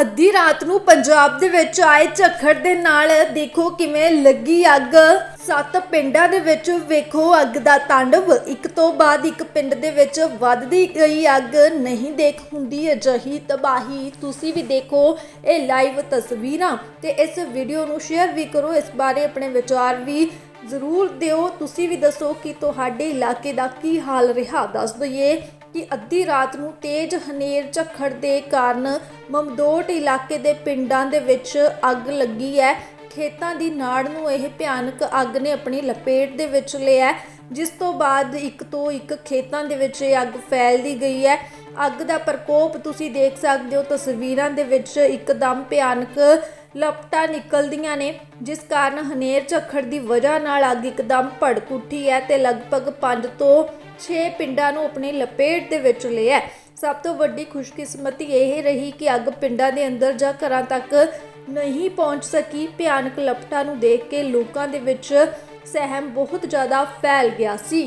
ਅੱਧੀ ਰਾਤ ਨੂੰ ਪੰਜਾਬ ਦੇ ਵਿੱਚ ਆਏ ਝੱਖੜ ਦੇ ਨਾਲ ਦੇਖੋ ਕਿਵੇਂ ਲੱਗੀ ਅੱਗ। ਸੱਤ ਪਿੰਡਾਂ ਦੇ ਵਿੱਚ ਵੇਖੋ ਅੱਗ ਦਾ ਤਾਂਡਵ। ਇੱਕ ਤੋਂ ਬਾਅਦ ਇੱਕ ਪਿੰਡ ਦੇ ਵਿੱਚ ਵੱਧਦੀ ਗਈ ਅੱਗ। ਨਹੀਂ ਦੇਖ ਹੁੰਦੀ ਅਜਿਹੀ ਤਬਾਹੀ। ਤੁਸੀਂ ਵੀ ਦੇਖੋ ਇਹ ਲਾਈਵ ਤਸਵੀਰਾਂ ਤੇ ਇਸ ਵੀਡੀਓ ਨੂੰ ਸ਼ੇਅਰ ਵੀ ਕਰੋ। ਇਸ ਬਾਰੇ ਆਪਣੇ ਵਿਚਾਰ ਵੀ ਜ਼ਰੂਰ ਦਿਓ। ਤੁਸੀਂ ਵੀ ਦੱਸੋ ਕਿ ਤੁਹਾਡੇ ਇਲਾਕੇ ਦਾ ਕੀ ਹਾਲ ਰਿਹਾ? ਦੱਸ ਦਈਏ। ਕਿ ਅੱਧੀ ਰਾਤ ਨੂੰ ਤੇਜ਼ ਹਨੇਰ ਝੱਖੜ ਦੇ ਕਾਰਨ ਮਮਦੋਟ ਇਲਾਕੇ ਦੇ ਪਿੰਡਾਂ ਦੇ ਵਿੱਚ ਅੱਗ ਲੱਗੀ ਹੈ। ਖੇਤਾਂ ਦੀ ਨਾੜ ਨੂੰ ਇਹ ਭਿਆਨਕ ਅੱਗ ਨੇ ਆਪਣੀ ਲਪੇਟ ਦੇ ਵਿੱਚ ਲਿਆ ਜਿਸ ਤੋਂ ਬਾਅਦ ਇੱਕ ਤੋਂ ਇੱਕ ਖੇਤਾਂ ਦੇ ਵਿੱਚ ਇਹ ਅੱਗ ਫੈਲਦੀ ਗਈ ਹੈ। ਅੱਗ ਦਾ ਪ੍ਰਕੋਪ ਤੁਸੀਂ ਦੇਖ ਸਕਦੇ ਹੋ, ਤਸਵੀਰਾਂ ਦੇ ਵਿੱਚ ਇੱਕਦਮ ਭਿਆਨਕ ਲਪਟਾਂ ਨਿਕਲਦੀਆਂ ਨੇ, ਜਿਸ ਕਾਰਨ ਹਨੇਰ ਝੱਖੜ ਦੀ ਵਜ੍ਹਾ ਨਾਲ ਅੱਗ ਇੱਕਦਮ ਭੜਕ ਉੱਠੀ ਹੈ ਤੇ ਲਗਭਗ 5 ਤੋਂ 6 ਪਿੰਡਾਂ ਨੂੰ ਆਪਣੀ ਲਪੇਟ ਦੇ ਵਿੱਚ ਲਿਆ ਸਭ ਤੋਂ ਵੱਡੀ ਖੁਸ਼ਕਿਸਮਤੀ ਇਹ ਰਹੀ ਕਿ ਅੱਗ ਪਿੰਡਾਂ ਦੇ ਅੰਦਰ ਜਾਂ ਘਰਾਂ ਤੱਕ ਨਹੀਂ ਪਹੁੰਚ ਸਕੀ। ਭਿਆਨਕ ਲਪਟਾਂ ਨੂੰ ਦੇਖ ਕੇ ਲੋਕਾਂ ਦੇ ਵਿੱਚ ਸਹਿਮ ਬਹੁਤ ਜ਼ਿਆਦਾ ਫੈਲ ਗਿਆ ਸੀ।